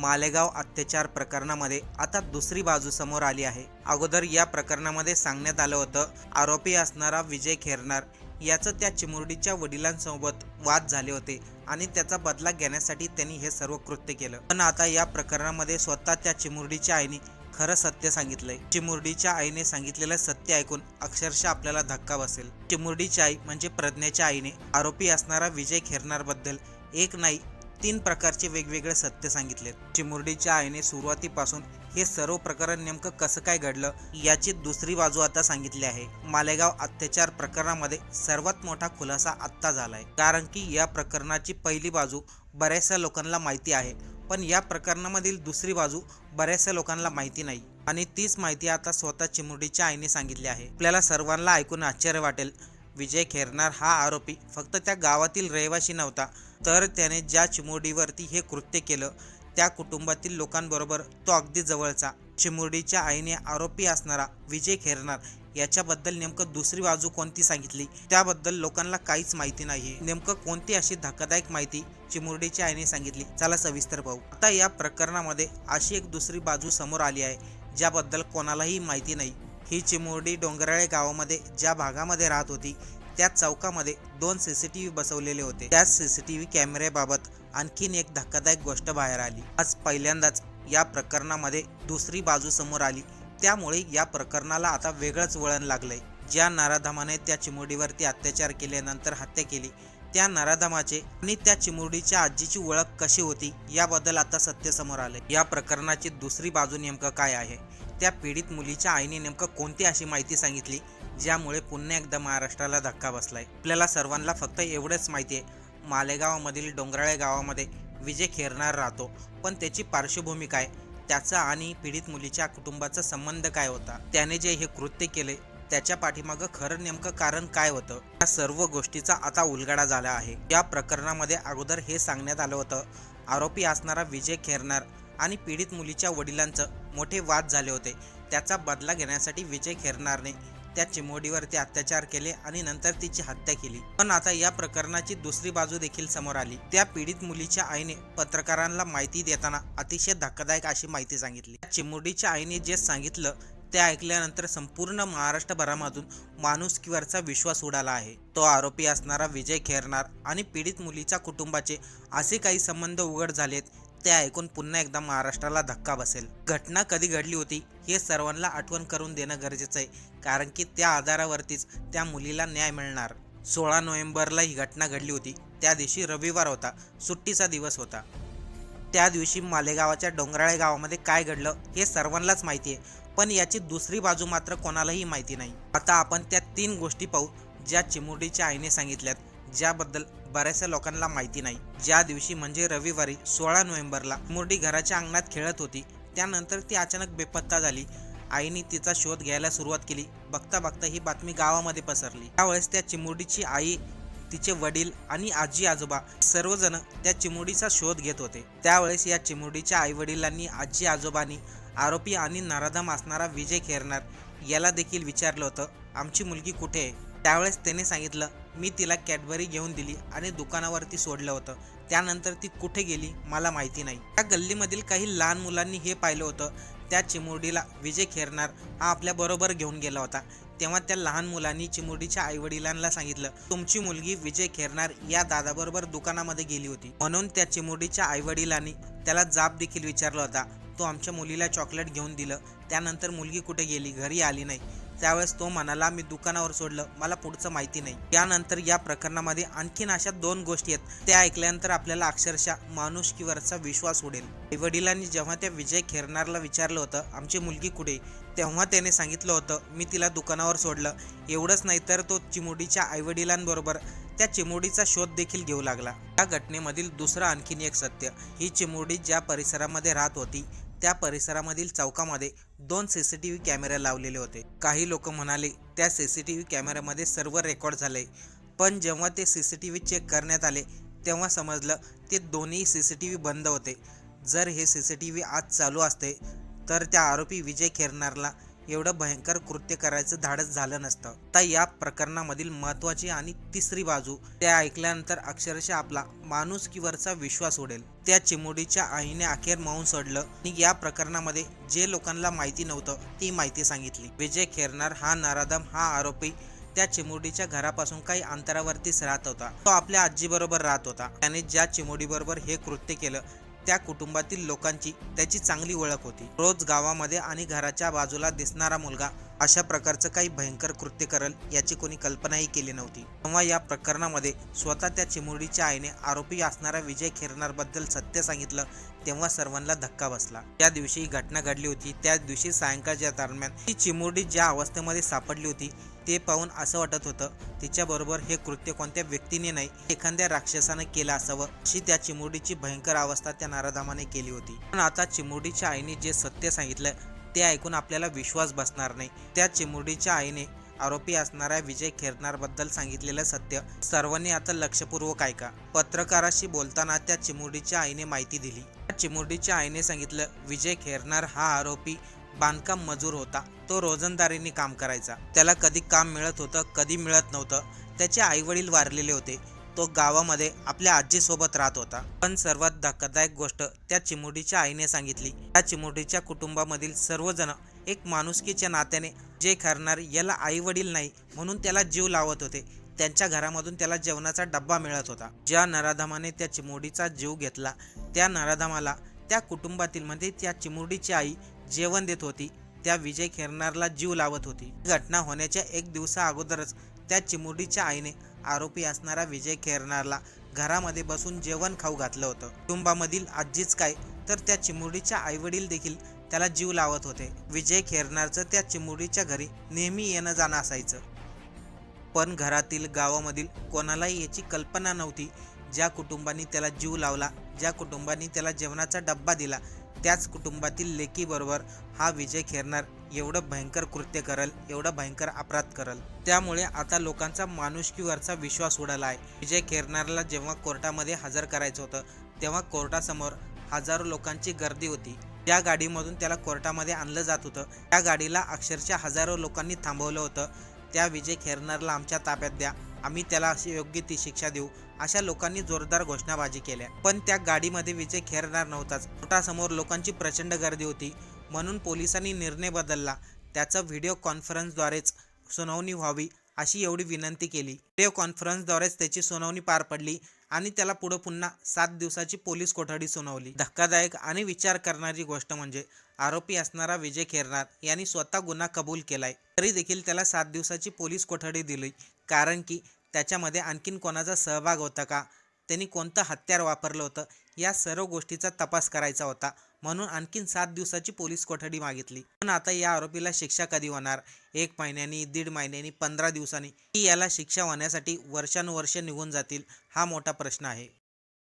मालेगाव अत्याचार प्रकरणामध्ये आता दुसरी बाजू समोर आली आहे. अगोदर या प्रकरणामध्ये सांगण्यात आलं होतं आरोपी असणारा विजय खेरणार याचं त्या चिमुरडीच्या वडिलांसोबत वाद झाले होते आणि त्याचा बदला घेण्यासाठी त्यांनी हे सर्व कृत्य केलं. पण आता या प्रकरणामध्ये स्वतः त्या चिमुरडीच्या आईने खरं सत्य सांगितलंय. चिमुरडीच्या आईने सांगितलेलं सत्य ऐकून अक्षरशः आपल्याला धक्का बसेल. चिमुरडीची आई म्हणजे प्रज्ञेच्या आईने आरोपी असणारा विजय खेरणार बद्दल एक नाही तीन प्रकारचे वेगवेगळे सत्य सांगितले. चिमुरडीच्या आईने सुरुवातीपासून हे सर्व प्रकरण नेमकं कसं काय घडलं याची दुसरी बाजू आता सांगितली आहे. मालेगाव अत्याचार प्रकरणामध्ये सर्वात मोठा खुलासा आत्ता झालाय. कारण की या प्रकरणाची पहिली बाजू बऱ्याचशा लोकांना माहिती आहे पण या प्रकरणामधील दुसरी बाजू बऱ्याचशा लोकांना माहिती नाही. आणि तीच माहिती आता स्वतः चिमुरडीच्या आईने सांगितली आहे. आपल्याला सर्वांना ऐकून आश्चर्य वाटेल विजय खेरणार हा आरोपी फक्त त्या गावातील रहिवासी नव्हता तर त्याने ज्या चिमुरडीवरती हे कृत्य केलं त्या कुटुंबातील लोकांबरोबर तो अगदी जवळचा. चिमुरडीच्या आईने आरोपी असणारा विजय खेरणार याच्याबद्दल नेमकं दुसरी बाजू कोणती सांगितली? त्याबद्दल लोकांना काहीच माहिती नाही नेमकं कोणती अशी धक्कादायक माहिती चिमुरडीच्या आईने सांगितली? चला सविस्तर पाहू. आता या प्रकरणामध्ये अशी एक दुसरी बाजू समोर आली आहे ज्याबद्दल कोणालाही माहिती नाही. ही चिमुरडी डोंगराळे गावामध्ये ज्या भागामध्ये राहत होती त्या चौकामध्ये दोन सीसीटीव्ही बसवलेले होते. त्या सीसीटीव्ही कॅमेऱ्याबाबत आणखीन एक धक्कादायक गोष्ट बाहेर आली. आज पहिल्यांदाच या प्रकरणामध्ये दुसरी बाजू समोर आली. त्यामुळे या प्रकरणाला आता वेगळंच वळण लागलंय. ज्या नराधामाने त्या चिमुरडीवरती अत्याचार केल्यानंतर हत्या केली त्या नराधामाचे आणि त्या चिमुरडीच्या आजीची ओळख कशी होती याबद्दल आता सत्य समोर आले या प्रकरणाची दुसरी बाजू नेमकं काय आहे? त्या पीडित मुलीच्या आईने नेमकं कोणती अशी माहिती सांगितली? ज्यामुळे पुन्हा एकदा महाराष्ट्राला धक्का बसलाय. आपल्याला सर्वांना फक्त एवढंच माहिती आहे मालेगावामधील डोंगराळे गावामध्ये विजय खेरणार राहतो. पण त्याची पार्श्वभूमी काय? त्याचा आणि पीडित मुलीच्या कुटुंबाचा संबंध काय होता? त्याने जे हे कृत्य केले त्याच्या पाठीमागं खरं नेमकं कारण काय होतं? या सर्व गोष्टीचा आता उलगडा झाला आहे. या प्रकरणामध्ये अगोदर हे सांगण्यात आलं होतं आरोपी असणारा विजय खेरणार आणि पीडित मुलीच्या वडिलांचं मोठे वाद झाले होते. त्याचा बदला घेण्यासाठी विजय खेरणारने त्या चिमोडीवरती अत्याचार केले आणि नंतर तिची हत्या केली. पण आता या प्रकरणाची दुसरी बाजू देखील समोर आली. त्या पीडित मुलीच्या आईने पत्रकारांना माहिती देताना अतिशय धक्कादायक अशी माहिती सांगितली. चिमोडीच्या आईने जे सांगितलं ते ऐकल्यानंतर संपूर्ण महाराष्ट्रभरामधून माणुसकीवरचा विश्वास उडाला आहे. तो आरोपी असणारा विजय खेरणार आणि पीडित मुलीच्या कुटुंबाचे असे काही संबंध उघड झालेत ते ऐकून पुन्हा एकदा महाराष्ट्राला धक्का बसेल. घटना कधी घडली होती हे सर्वांना आठवण करून देणं गरजेचं आहे कारण की त्या आधारावरतीच त्या मुलीला न्याय मिळणार. सोळा नोव्हेंबरला ही घटना घडली होती. त्या दिवशी रविवार होता सुट्टीचा दिवस होता. त्या दिवशी मालेगावाच्या डोंगराळे गावामध्ये काय घडलं हे सर्वांनाच माहिती आहे पण याची दुसरी बाजू मात्र कोणालाही माहिती नाही. आता आपण त्या तीन गोष्टी पाहू ज्या चिमुरडीच्या आईने सांगितल्यात ज्याबद्दल बऱ्याचशा लोकांना माहिती नाही. ज्या दिवशी म्हणजे रविवारी सोळा नोव्हेंबरला मुरडी घराच्या अंगणात खेळत होती त्यानंतर ती अचानक बेपत्ता झाली. आईने तिचा शोध घ्यायला सुरुवात केली. बघता बघता ही बातमी गावामध्ये पसरली. त्यावेळेस त्या चिमुरडीची आई तिचे वडील आणि आजी आजोबा सर्वजण त्या चिमुरडीचा शोध घेत होते. त्यावेळेस या चिमुरडीच्या आई वडिलांनी आजी आजोबांनी आरोपी आणि नराधम असणारा विजय खेरणार याला देखील विचारलं होतं आमची मुलगी कुठे आहे? त्यावेळेस त्याने सांगितलं मी तिला कॅडबरी घेऊन दिली आणि दुकानावरती सोडलं होतं. त्यानंतर ती कुठे गेली मला माहिती नाही. त्या गल्लीमधील काही लहान मुलांनी हे पाहिलं होतं. त्या चिमुरडीला विजय खेरणार हा आपल्या बरोबर घेऊन गेला होता. तेव्हा त्या लहान मुलांनी चिमुरडीच्या आईवडिलांना सांगितलं तुमची मुलगी विजय खेरणार या दादाबरोबर दुकानामध्ये गेली होती. म्हणून त्या चिमुरडीच्या आईवडिलांनी त्याला जाब देखील विचारला होता. तो आमच्या मुलीला चॉकलेट घेऊन दिलं. त्यानंतर मुलगी कुठे गेली? घरी आली नाही. त्यावेळेस तो म्हणाला मी दुकानावर सोडलं. मला पुढचं माहिती नाही. त्यानंतर या प्रकरणामध्ये आणखीन अशा दोन गोष्टी आहेत. त्या ऐकल्यानंतर आपल्याला अक्षरशः माणुसकीवरचा विश्वास उडेल. वडिलांनी जेव्हा त्या विजय खेरणारला विचारलं होतं आमची मुलगी कुठे? तेव्हा त्याने सांगितलं होतं मी तिला दुकानावर सोडलं. एवढंच नाही तर तो चिमुडीच्या आईवडिलांबरोबर त्या चिमुडीचा शोध देखील घेऊ लागला. या घटनेमधील दुसरं आणखीन एक सत्य ही चिमुडी ज्या परिसरामध्ये राहत होती त्या परिसरामधील चौकामध्ये दोन सी सी टी व्ही कॅमेरे लावलेले होते. काही लोक म्हणाले त्या सी सी टी व्ही कॅमेऱ्यामध्ये सर्व रेकॉर्ड झाले. पण जेव्हा ते C C T V check करण्यात आले तेव्हा समजलं ते दोन्ही सी सी टी व्ही बंद होते. जर हे सी सी टी व्ही आज चालू असते तर त्या आरोपी विजय खेरनारला एवढं भयंकर कृत्य करायचं धाडस झालं नसतं. तर या प्रकरणामधील महत्वाची आणि तिसरी बाजू त्या ऐकल्यानंतर अक्षरशः आपला माणुसकीवरचा विश्वास उडेल. त्या चिमुडीच्या आईने अखेर मौन सोडलं आणि या प्रकरणामध्ये जे लोकांना माहिती नव्हतं ती माहिती सांगितली. विजय खेरनार हा नराधम हा आरोपी त्या चिमुडीच्या घरापासून काही अंतरावरतीच राहत होता. तो आपल्या आजीबरोबर राहत होता. त्याने ज्या चिमुडीबरोबर हे कृत्य केलं त्या कुटुंबातील लोकांची त्याची चांगली ओळख होती. रोज गावामध्ये आणि घराच्या बाजूला दिसणारा मुलगा अशा प्रकारचं काही भयंकर कृत्य करल याची कोणी कल्पनाही केली नव्हती. तेव्हा या प्रकरणामध्ये स्वतः त्या चिमुरडीच्या आईने आरोपी असणाऱ्या विजय खेरनारबद्दल सत्य सांगितलं तेव्हा सर्वांना धक्का बसला. त्या दिवशी ही घटना घडली होती त्या दिवशी सायंकाळच्या दरम्यान ती चिमुरडी ज्या अवस्थेमध्ये सापडली होती ते पाहून असं वाटत होतं तिच्याबरोबर हे कृत्य कोणत्या व्यक्तीने नाही एखाद्या राक्षसाने केलं असावं? अशी त्या चिमुरडीची भयंकर अवस्था त्या नाराधामाने केली होती. पण आता चिमुरडीच्या आईने जे सत्य सांगितलं ते ऐकून आपल्याला विश्वास बसणार नाही. त्या चिमुरडीच्या आईने आरोपी असणाऱ्या विजय खेरणारबद्दल सांगितलेलं सत्य सर्वांनी आता लक्षपूर्वक ऐका. पत्रकाराशी बोलताना त्या चिमुरडीच्या आईने माहिती दिली. त्या चिमुरडीच्या आईने सांगितलं विजय खेरनार हा आरोपी बांधकाम मजूर होता. तो रोजंदारीने काम करायचा. त्याला कधी काम मिळत होतं कधी मिळत नव्हतं त्याचे आईवडील वारलेले होते. तो गावामध्ये आपल्या आजीसोबत राहत होता. पण सर्वात धक्कादायक गोष्ट त्या चिमुडीच्या आईने सांगितली. त्या चिमुडीच्या कुटुंबामधील सर्वजण एक माणुसकीच्या नात्याने जे करणार याला आई वडील नाही म्हणून त्याला जीव लावत होते. त्यांच्या घरामधून त्याला जेवणाचा डब्बा मिळत होता. ज्या नराधामाने त्या चिमुडीचा जीव घेतला त्या नराधामाला त्या कुटुंबातील म्हणजे त्या चिमुरडीची आई जेवण देत होती. त्या विजय खेरनारला जीव लावत होती. घटना होण्याच्या एक दिवसा अगोदरच त्या चिमुरडीच्या आईने आरोपी असणारा विजय खेरनारला घरामध्ये बसून जेवण खाऊ घातलं होतं. कुटुंबामधील आजीच काय तर त्या चिमुरडीच्या आईवडील देखील त्याला जीव लावत होते. विजय खेरनारचं त्या चिमुरडीच्या घरी नेहमी येणं जाणं असायचं. पण घरातील गावामधील कोणालाही याची कल्पना नव्हती. ज्या कुटुंबानी त्याला जीव लावला ज्या कुटुंबानी त्याला जेवणाचा डब्बा दिला त्याच कुटुंबातील लेकीबरोबर हा विजय खेरणार एवढं भयंकर कृत्य करल एवढं भयंकर अपराध करल. त्यामुळे आता लोकांचा माणुसकीवरचा विश्वास उडाला आहे. विजय खेरणारला जेव्हा कोर्टामध्ये हजर करायचं होतं तेव्हा कोर्टासमोर हजारो लोकांची गर्दी होती. त्या गाडीमधून त्याला कोर्टामध्ये आणलं जात होतं. त्या गाडीला अक्षरशः हजारो लोकांनी थांबवलं होतं. त्या विजय खेरणारला आमच्या ताब्यात द्या. आम्ही त्याला अशी योग्य ती शिक्षा देऊ. अशा लोकांनी जोरदार घोषणाबाजी केल्या. पण त्या गाडीमध्ये विजय खेरणार नव्हताच. फुटासमोर लोकांची प्रचंड गर्दी होती. म्हणून पोलिसांनी निर्णय बदलला. त्याचा व्हिडिओ कॉन्फरन्सद्वारेच सुनावणी व्हावी अशी एवढी विनंती केली. व्हिडिओ कॉन्फरन्सद्वारेच त्याची सुनावणी पार पडली आणि त्याला पुढं पुन्हा सात दिवसाची पोलीस कोठडी सुनावली. धक्कादायक आणि विचार करणारी गोष्ट म्हणजे आरोपी असणारा विजय खेरनार यांनी स्वतः गुन्हा कबूल केलाय. तरी देखील त्याला सात दिवसाची पोलीस कोठडी दिली. कारण की त्याच्यामध्ये आणखीन कोणाचा सहभाग होता का? त्यांनी कोणतं हत्यार वापरलं होतं? या सर्व गोष्टीचा तपास करायचा होता. म्हणून आणखीन सात दिवसाची पोलीस कोठडी मागितली. पण आता या आरोपीला शिक्षा कधी होणार? एक महिन्यानी दीड महिन्यानी पंधरा दिवसांनी? की याला शिक्षा होण्यासाठी वर्षानुवर्ष निघून जातील? हा मोठा प्रश्न आहे.